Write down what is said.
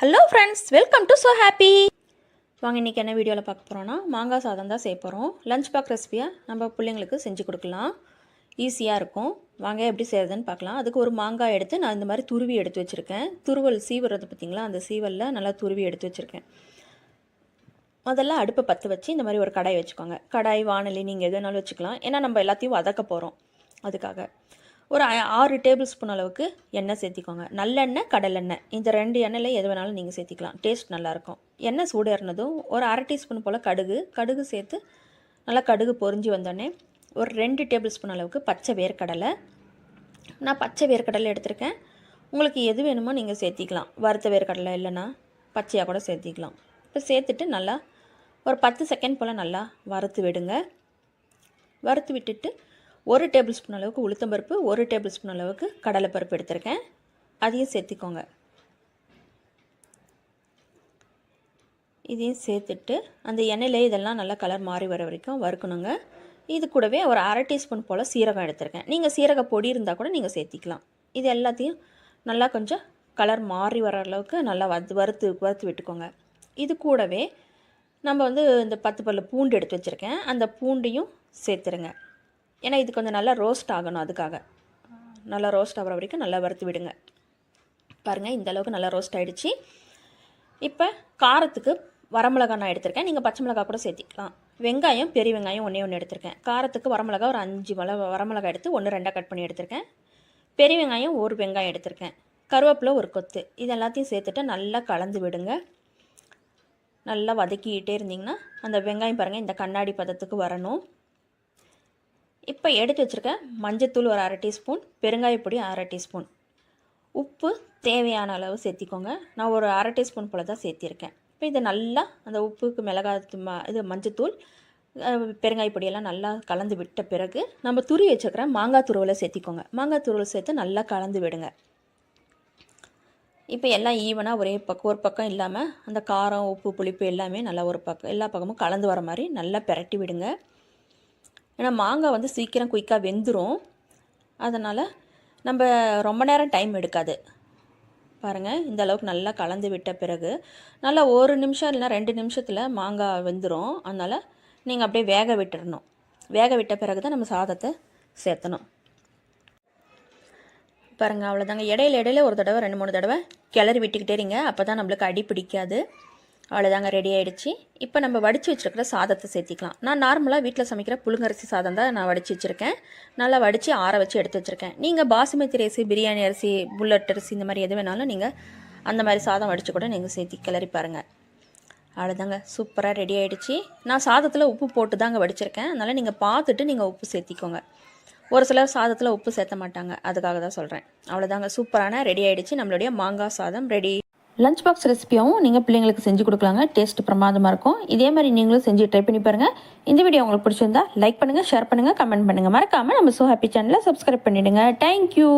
Hello friends welcome to so happy வாங்க இன்றைக்கி என்ன வீடியோவில் பார்க்க போகிறோன்னா மாங்காய் சாதம் தான் செய்ய போகிறோம் லஞ்ச் பேக் ரெசிபியை நம்ம பிள்ளைங்களுக்கு செஞ்சு கொடுக்கலாம். ஈஸியாக இருக்கும். வாங்க எப்படி செய்கிறதுன்னு பார்க்கலாம். அதுக்கு ஒரு மாங்காய் எடுத்து நான் இந்த மாதிரி துருவி எடுத்து வச்சுருக்கேன். துருவல் சீவுறது பார்த்திங்களா அந்த சீவலில் நல்லா துருவி எடுத்து வச்சுருக்கேன். முதல்ல அடுப்பை பற்ற வச்சு இந்த மாதிரி ஒரு கடாய் வச்சுக்கோங்க. கடாய் வானொலி நீங்கள் எது வேணாலும் வச்சுக்கலாம். ஏன்னா நம்ம எல்லாத்தையும் வதக்க போகிறோம் அதுக்காக. ஒரு ஆறு டேபிள் ஸ்பூன் அளவுக்கு எண்ணெய் சேர்த்திக்கோங்க. நல்லெண்ணெய் கடலெண்ணெய். இந்த ரெண்டு எண்ணெயில் எது வேணாலும் நீங்கள் சேர்த்திக்கலாம். டேஸ்ட் நல்லாயிருக்கும் எண்ணெய் சூடேறினதும் ஒரு அரை டீஸ்பூன் போல் கடுகு கடுகு சேர்த்து நல்லா கடுகு பொரிஞ்சு வந்தோடனே ஒரு ரெண்டு டேபிள் ஸ்பூன் அளவுக்கு பச்சை வேர்க்கடலை. நான் பச்சை வேர்க்கடலை எடுத்திருக்கேன். உங்களுக்கு எது வேணுமோ நீங்கள் சேர்த்திக்கலாம். வறுத்த வேர்க்கடலை இல்லைன்னா பச்சையாக கூட சேர்த்திக்கலாம். இப்போ சேர்த்துட்டு நல்லா ஒரு பத்து செகண்ட் போல் நல்லா வறுத்து விடுங்க. வறுத்து விட்டுட்டு ஒரு டேபிள் ஸ்பூன் அளவுக்கு உளுத்தம்பருப்பு ஒரு டேபிள் ஸ்பூன் அளவுக்கு கடலைப்பருப்பு எடுத்திருக்கேன். அதையும் சேர்த்திக்கோங்க. இதையும் சேர்த்துட்டு அந்த எண்ணெயிலே இதெல்லாம் நல்லா கலர் மாறி வர வரைக்கும் வறுக்கணுங்க. இது கூடவே ஒரு அரை டீஸ்பூன் போல் சீரகம் எடுத்திருக்கேன். நீங்கள் சீரக பொடி இருந்தால் கூட நீங்கள் சேர்த்திக்கலாம். இது எல்லாத்தையும் நல்லா கொஞ்சம் கலர் மாறி வர அளவுக்கு நல்லா வறுத்து வறுத்து வறுத்து விட்டுக்கோங்க. இது கூடவே நம்ம வந்து இந்த பத்து பல்லு பூண்டு எடுத்து வச்சுருக்கேன். அந்த பூண்டையும் சேர்த்துருங்க. ஏன்னா இது கொஞ்சம் நல்லா ரோஸ்ட் ஆகணும் அதுக்காக. நல்லா ரோஸ்ட் ஆகிற வரைக்கும் நல்லா வறுத்து விடுங்க. பாருங்கள் இந்தளவுக்கு நல்லா ரோஸ்ட் ஆகிடுச்சு இப்போ காரத்துக்கு வரமிளகா நான் எடுத்திருக்கேன். நீங்கள் பச்சை மிளகா கூட சேர்த்திக்கலாம். வெங்காயம் பெரிய வெங்காயம் ஒன்றே ஒன்று எடுத்திருக்கேன். காரத்துக்கு வரமிளகா ஒரு அஞ்சு மிள வரமிளகா எடுத்து ஒன்று ரெண்டாக கட் பண்ணி எடுத்திருக்கேன். பெரிய வெங்காயம் ஒரு வெங்காயம் எடுத்திருக்கேன். கருவேப்பிலை ஒரு கொத்து. இது எல்லாத்தையும் சேர்த்துட்டு நல்லா கலந்து விடுங்க. நல்லா வதக்கிக்கிட்டே இருந்தீங்கன்னா அந்த வெங்காயம் பாருங்கள் இந்த கண்ணாடி பதத்துக்கு வரணும். இப்போ எடுத்து வச்சுருக்கேன் மஞ்சத்தூள் ஒரு அரை டீஸ்பூன் பெருங்காயப்பொடி அரை டீஸ்பூன். உப்பு தேவையான அளவு சேர்த்திக்கோங்க. நான் ஒரு அரை டீஸ்பூன் போல் தான் சேர்த்திருக்கேன். இப்போ இதை நல்லா அந்த உப்புக்கு மிளகாத்து ம இது மஞ்சத்தூள் பெருங்காய் பொடியெல்லாம் நல்லா கலந்து விட்ட பிறகு நம்ம துரி வச்சுருக்கிற மாங்காய் துருவலை சேர்த்திக்கோங்க. மாங்காய் துருவல் சேர்த்து நல்லா கலந்து விடுங்க. இப்போ எல்லாம் ஈவனாக ஒரே பக்கம் ஒரு பக்கம் இல்லாமல் அந்த காரம் உப்பு புளிப்பு எல்லாமே நல்லா ஒரு பக்கம் எல்லா பக்கமும் கலந்து வர மாதிரி நல்லா பிரட்டி விடுங்க. ஏன்னா மாங்காய் வந்து சீக்கிரம் குயிக்காக வெந்துடும் அதனால் நம்ம ரொம்ப நேரம் டைம் எடுக்காது. பாருங்கள் இந்த அளவுக்கு நல்லா கலந்து விட்ட பிறகு நல்லா ஒரு நிமிஷம் இல்லைனா ரெண்டு நிமிஷத்தில் மாங்காய் வெந்துடும் அதனால் நீங்கள் அப்படியே வேக விட்டுறணும். வேக விட்ட பிறகு தான் நம்ம சாதத்தை சேர்த்தணும். பாருங்கள் அவ்வளோதாங்க இடையில இடையில ஒரு தடவை ரெண்டு மூணு தடவை கிளறி விட்டுக்கிட்டே இருங்க. அப்போ தான் நம்மளுக்கு அடி பிடிக்காது. அவ்வளோதாங்க ரெடி ஆகிடுச்சு இப்போ நம்ம வடித்து வச்சுருக்கிற சாதத்தை சேர்த்திக்கலாம். நான் நார்மலாக வீட்டில் சமைக்கிற புழுங்கரிசி சாதம் தான் நான் வடித்து வச்சுருக்கேன். நல்லா வடித்து ஆற வச்சு எடுத்து வச்சுருக்கேன். நீங்கள் பாசுமதி அரிசி பிரியாணி அரிசி புல்லட் அரிசி இந்த மாதிரி எது வேணாலும் நீங்கள் அந்த மாதிரி சாதம் வடித்து கூட நீங்கள் சேர்த்தி கிளறி பாருங்கள் அவ்வளோதாங்க சூப்பராக ரெடி ஆகிடுச்சு நான் சாதத்தில் உப்பு போட்டு தாங்க வடிச்சிருக்கேன். அதனால் நீங்கள் பார்த்துட்டு நீங்கள் உப்பு சேர்த்திக்கோங்க. ஒரு சிலர் சாதத்தில் உப்பு சேர்த்த மாட்டாங்க. அதுக்காக தான் சொல்கிறேன் அவ்வளோதாங்க சூப்பரான ரெடி ஆகிடுச்சு நம்மளுடைய மாங்காய் சாதம் ரெடி லஞ்ச் பாக்ஸ் ரெசிபியாகவும் நீங்கள் பிள்ளைங்களுக்கு செஞ்சு கொடுக்கலாங்க. டேஸ்ட் பிரமாதமாக இருக்கும். இதே மாதிரி நீங்களும் செஞ்சு ட்ரை பண்ணி பாருங்கள் இந்த வீடியோ உங்களுக்கு பிடிச்சிருந்தா லைக் பண்ணுங்கள் ஷேர் பண்ணுங்கள் கமெண்ட் பண்ணுங்கள் மறக்காமல் நம்ம சோ ஹாப்பி சேனலை சப்ஸ்கிரைப் பண்ணிவிடுங்க தேங்க்யூ